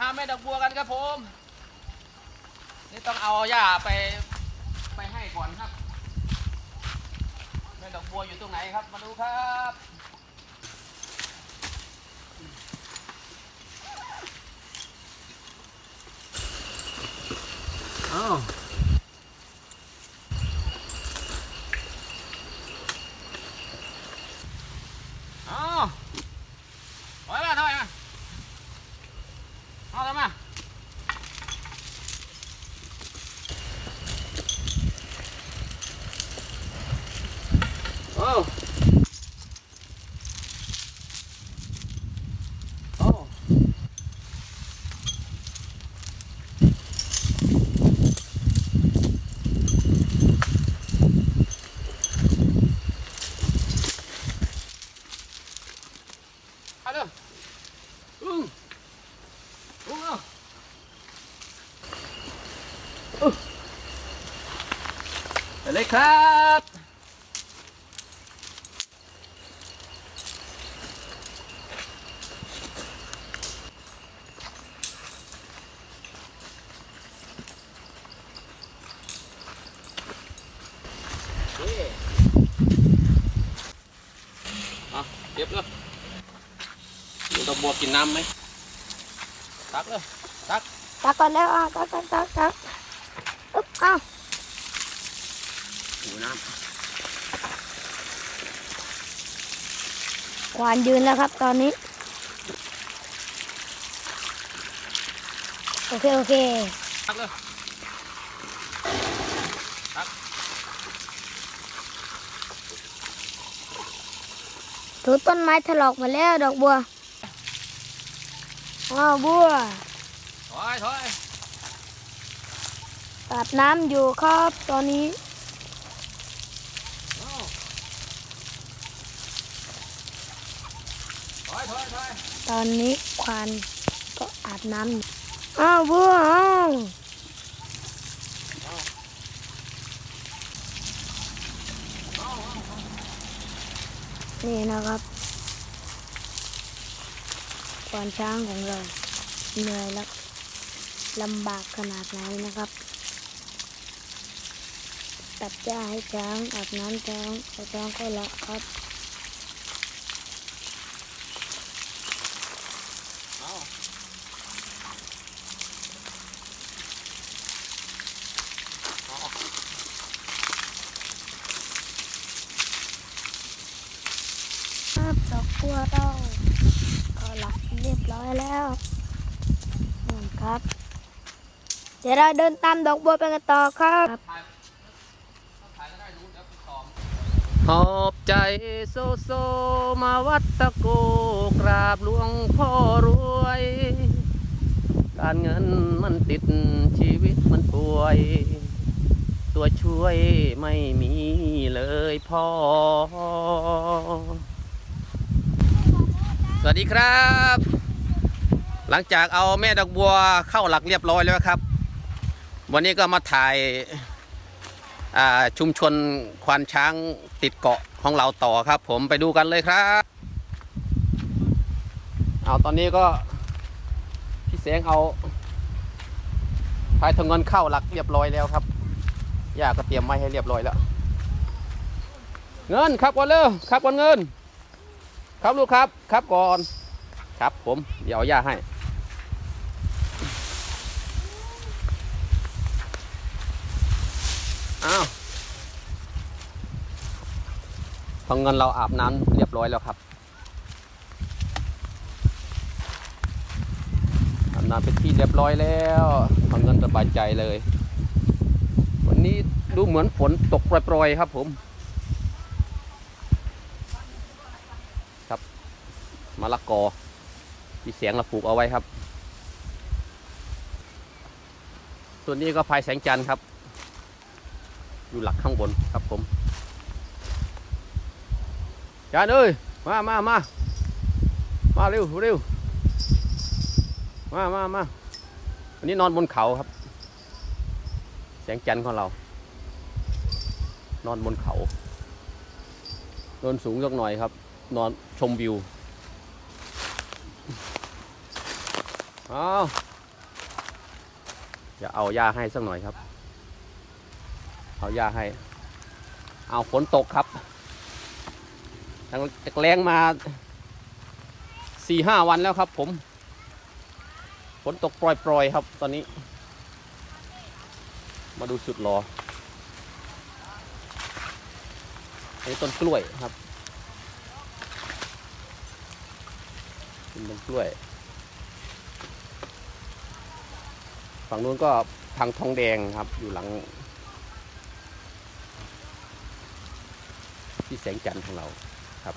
หาแม่ดอกบัวกันครับผม นี่ต้องเอาหญ้าไปไปให้ก่อนครับ แม่ดอกบัวอยู่ตรงไหนครับ มาดูครับอ้าวอ้าวถอยมาถอยมาเอาทำมา โอ้โอ้เอาเร็วอืมอืมเอาอืมไป เลยครับนี่เอาเก็บเลยดูดอกบัวกินน้ำไหมตักเลยตักตักก่อนแล้วอะตักตักตักตักอึ๊บอ้าว หูน้หวานยืนแล้วครับ ตอนนี้ โอเค โอเคำตักเลยถูต้นไม้ถลอกหมาแล้วดอกบัวอ้าวบัวถอยถอยอาบน้ำอยู่ครับตอนนี้ เอาถอยถอยถอย ตอนนี้ควานก็อาบน้ำอยู่อ้าวบัวอ้าวนี่นะครับควานช้างของเราเหนื่อยแล้วลำบากขนาดไหนนะครับ ตัดหญ้าให้ช้างอาบน้ำช้างแล้วช้างก็ละครับ เอา ครับดอกบัวราก็หลับเรียบร้อยแล้วนี่ครับ เดี๋ยวเราเดินตามดอกบัวไปกันต่อครับถ่ายถ่ายแล้วได้รู้เดี๋ยวไปตอมหอบใจโซโซมาวัดตะโกกราบหลวงพ่อรวย การเงินมันติดชีวิตมันป่วย ตัวช่วยไม่มีเลยพ่อ วัสดีครับ หลังจากเอาแม่ดอกบัวเข้าหลักเรียบร้อยแล้วครับ วันนี้ก็มาถ่ายาชุมชนควานช้างติดเกาะของเราต่อครับ ผมไปดูกันเลยครับเอาตอนนี้ก็พี่เสงเอาพายทงเงินเข้าหลักเรียบร้อยแล้วครับย่าก็เตรียมไว้ให้เรียบร้อยแล้ว เงินครับก่อนเร็วครับก่อนเงิน ครับลูกครับ ครับก่อน ครับผมเดี๋ยวเอาย่าให้ อ้าวทองเงินเราอาบน้ำเรียบร้อยแล้วครับ อาบน้ำเป็นที่เรียบร้อยแล้วทองเงินสบายใจเลย วันนี้ดูเหมือนฝนตกโปรยๆครับผม ครับ มะละกอ ที่เสียงเราปลูกเอาไว้ครับ ส่วนนี้ก็พายแสงจันทร์ครับ อยู่หลักข้างบนครับผมจานเอ้ยมามามามาเร็วเร็วมามามาวันนี้นอนบนเขาครับ แสงจันทร์ของเรา นอนบนเขานอนสูงสักหน่อยครับ นอนชมวิว มาอ้าจะเอาหญ้าให้สักหน่อยครับ เอาหญ้าให้ เอาฝนตกครับตั้งแต่แรงมาสี่ห้าวันแล้วครับ ผมฝนตกปล่อยๆครับ ตอนนี้ มาดูสุดรออันนี้ต้นกล้วยครับเป็นต้นกล้วย ฝั่งนู้นก็พังทองแดงครับอยู่หลัง ที่แสงจันทร์ของเราครับ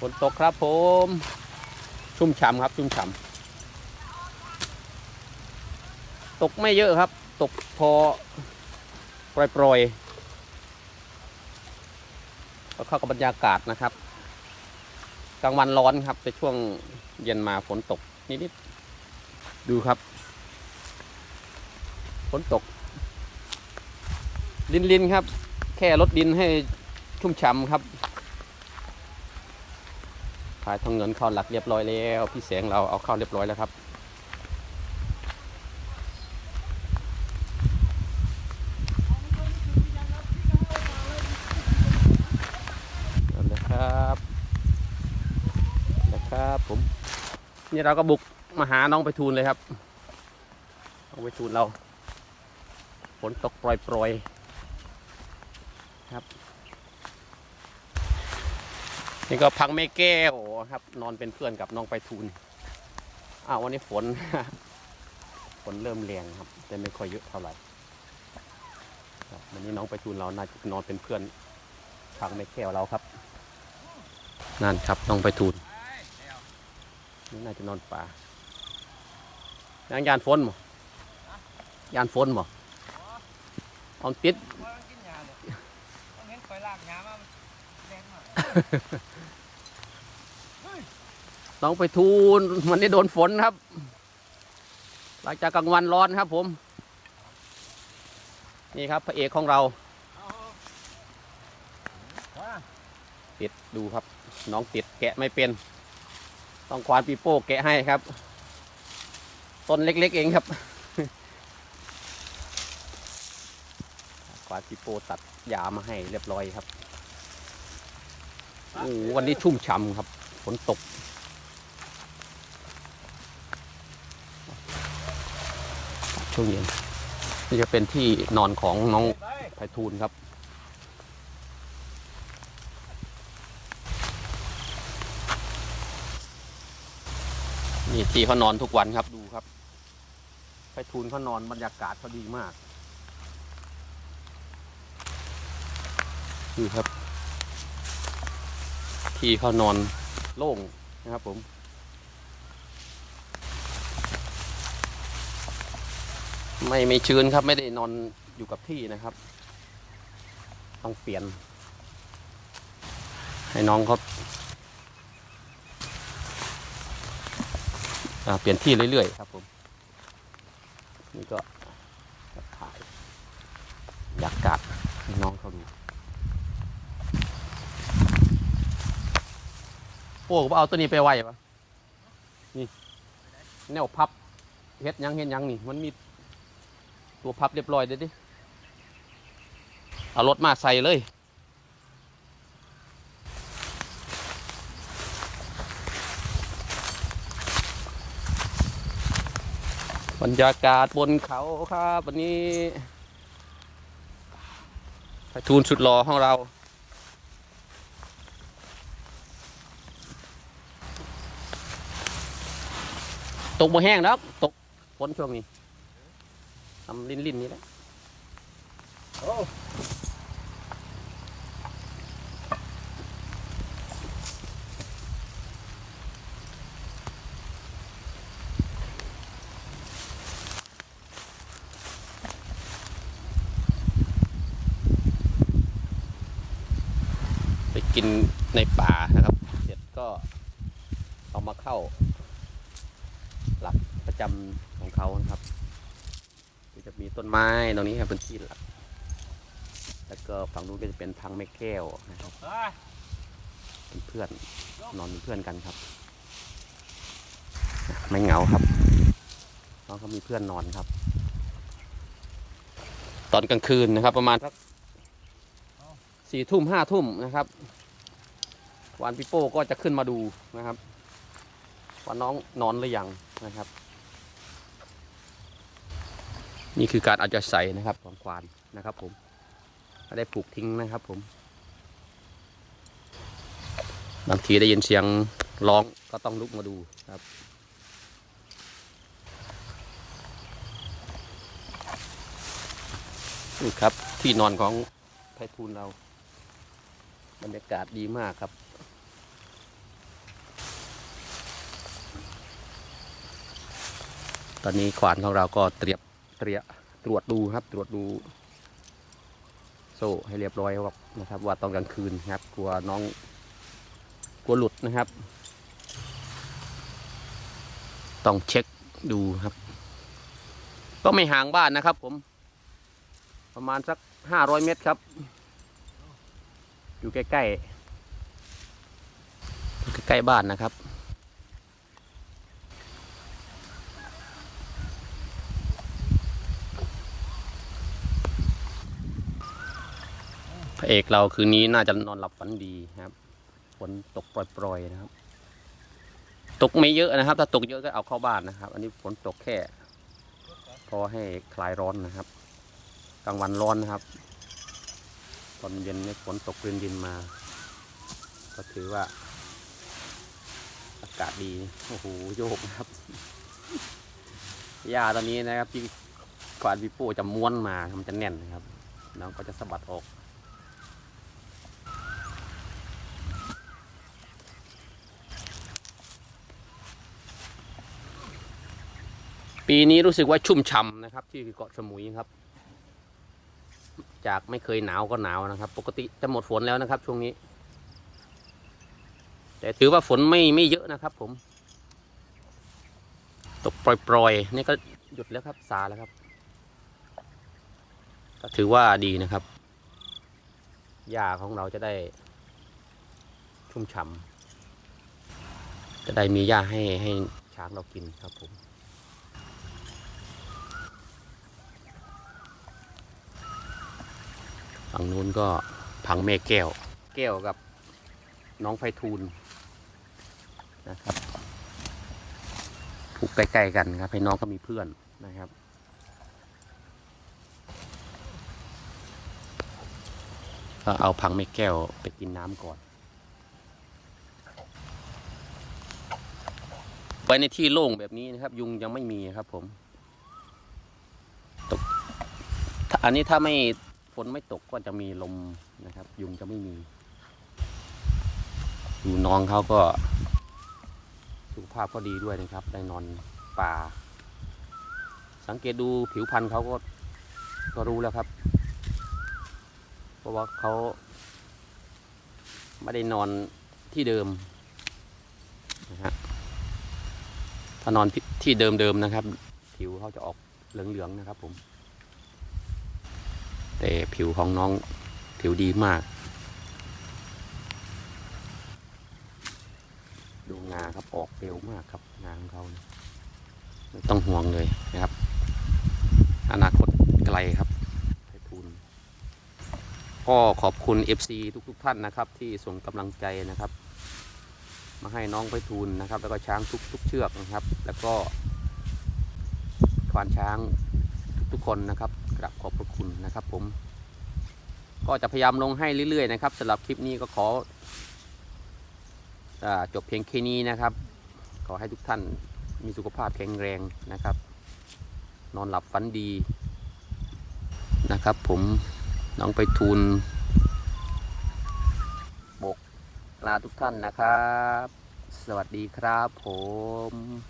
ฝนตกครับผม ชุ่มฉ่ำครับชุ่มฉ่ำตกไม่เยอะครับ ตกพอปล่อยๆก็เข้ากับบรรยากาศนะครับ กลางวันร้อนครับแต่ช่วงเย็นมาฝนตกนิดๆดูครับฝนตก ลินลินๆครับ แค่ลดดินให้ชุ่มฉ่ำครับขายทองเงินเข้าหลักเรียบร้อยแล้ว พี่แสงเราเอาเข้าเรียบร้อยแล้วครับเอาเลยครับนะ ครับผม นี่เราก็บุกมาหาน้องไปทูลเลยครับน้องไปทูลเราฝนตกปล่อยๆครับ นี่ก็พังไม่แก้วครับ นอนเป็นเพื่อนกับน้องไปทูลอ้าววันนี้ฝน ฝนเริ่มแรงครับ แต่ไม่ค่อยเยอะเท่าไหร่ครับวันนี้น้องไปทูลเราน่าจะนอนเป็นเพื่อนพังไม่แก้วเราครับ นั่นครับน้องไปทูล นี่น่าจะนอนป่ายังยานฝนบ่ยานฝนบ่เออนปิดว่ามันกินยาเลยต้องเห็นคอยลากยามามันแรงมากน้องไปทูลมันได้โดนฝนครับ หลังจากกลางวันร้อนครับผม นี่ครับพระเอกของเราว่าติดดูครับ น้องติดแกะไม่เป็น ต้องควานปีโป้แกะให้ครับ ต้นเล็กๆเองครับควานปีโป้ตัดยามาให้เรียบร้อยครับโอ้วันนี้ชุ่มฉ่ำครับฝนตกช่วงเย็นนี่จะเป็นที่นอนของน้องไปไพฑูรย์ครับ นี่ที่เขานอนทุกวันครับดูครับไพฑูรย์เขานอนบรรยากาศเขาดีมากนี่ครับ ที่เขานอนโล่งนะครับผมไม่ไม่ชื้นครับไม่ได้นอนอยู่กับที่นะครับ ต้องเปลี่ยน ให้น้องเขาอ่า เปลี่ยนที่เรื่อยๆ ครับผม นี่ก็ถ่ายบรรยากาศให้น้องเขาดูโอ้ก็เอาตัวนี้ไปไว้ปะนี่ แนวพับเฮ็ดยังเฮ็ดยังนี่ มันมีตัวพับเรียบร้อยเด้ดิ เอารถมาใส่เลย บรรยากาศบนเขาครับ วันนี้ไปทูนสุดหล่อของเรา ตกบ่แห้งแล้วตกฝนช่วงนี้ทำลิ้นลิ้นๆนี่แหละ กินในป่านะครับ เสร็จก็เอามาเข้า หลักประจำของเขาครับจะมีต้นไม้ตรงนี้ครับเป็นที่หลัก แล้วก็ฝั่งนู้นก็จะเป็นพังไม้แก้วนะครับเป็นเพื่อนนอนเป็นเพื่อนกันครับ ไม่เหงาครับน้องเขามีเพื่อนนอนครับ ตอนกลางคืนนะครับ ประมาณสักสี่ทุ่มห้าทุ่มนะครับ วานปิโป้ก็จะขึ้นมาดูนะครับ ว่าน้องนอนหรือยังนะครับ นี่คือการเอาใจใส่นะครับของควานนะครับ ผมไม่ได้ปลูกทิ้งนะครับผม บางทีได้ยินเสียงร้องก็ต้องลุกมาดูครับนี่ครับที่นอนของไพฑูรย์เรา บรรยากาศดีมากครับ ตอนนี้ขวานของเราก็เตรียมเตรียมตรวจดูครับ ตรวจดู โซ่ให้เรียบร้อยครับนะครับ ว่าตอนกลางคืนครับ กลัวน้อง กลัวหลุดนะครับ ต้องเช็คดูครับ ก็ไม่ห่างบ้านนะครับ ผม ประมาณสักห้าร้อยเมตรครับ อยู่ใกล้ๆอยู่ใกล้ๆบ้านนะครับ พระเอกเราคืนนี้น่าจะนอนหลับฝันดีครับฝนตกปล่อยๆนะครับ ตกไม่เยอะนะครับ ถ้าตกเยอะก็เอาเข้าบ้านนะครับ อันนี้ฝนตกแค่ พอให้คลายร้อนนะครับ กลางวันร้อนนะครับ ตอนเย็นเนี่ยฝนตกเรินดินมา ก็ถือว่า อากาศดีโอ้โหโยกนะครับหญ้าตอนนี้นะครับที่ควานวิโป้จะม้วนมามันจะแน่นนะครับน้องก็จะสะบัดออก ปีนี้รู้สึกว่าชุ่มฉ่ำนะครับ ที่เกาะสมุยครับ จากไม่เคยหนาวก็หนาวนะครับ ปกติจะหมดฝนแล้วนะครับ ช่วงนี้ แต่ถือว่าฝนไม่ไม่เยอะนะครับ ผม ตกปล่อยๆนี่ก็หยุดแล้วครับซาแล้วครับ ก็ถือว่าดีนะครับหญ้าของเราจะได้ชุ่มฉ่ำจะได้มีหญ้าให้ให้ช้างเรากินครับผม ฝั่งนู้นก็ผังเมฆแก้ว แก้วกับน้องไพฑูรย์นะครับผูกใกล้ๆกันครับ ให้น้องก็มีเพื่อนนะครับก็เอาพังเมฆแก้วไปกินน้ำก่อนไว้ในที่โล่งแบบนี้นะครับ ยุงยังไม่มีครับผมถ้าอันนี้ถ้าไม่ นไม่ตกก็จะมีลมนะครับ ยุงจะไม่มีดูน้องเขาก็สุขภาพก็ดีด้วยนะครับ ได้นอนป่า สังเกตดูผิวพรรณเขาก็ก็รู้แล้วครับ เพราะว่าเขาไม่ได้นอนที่เดิมนะฮะถ้านอนที่เดิมๆนะครับ ผิวเขาจะออกเหลืองๆนะครับผม แต่ผิวของน้องผิวดีมาก ดูงาครับออกเร็วมากครับงาของเขาไม่ต้องห่วงเลยนะครับ อนาคตไกลครับไพฑูรย์ก็ขอบคุณ FC ทุกๆท่านนะครับ ที่ส่งกำลังใจนะครับ มาให้น้องไพฑูรย์นะครับ แล้วก็ช้างทุกๆเชือกนะครับ แล้วก็ควานช้างทุกๆคนนะครับกราบขอบพระคุณ ก็จะพยายามลงให้เรื่อยๆนะครับสำหรับคลิปนี้ก็ขออจบเพียงแค่นี้นะครับ ขอให้ทุกท่านมีสุขภาพแข็งแรงนะครับ นอนหลับฝันดีนะครับ ผมน้องไปทูลบกลาทุกท่านนะครับ สวัสดีครับผม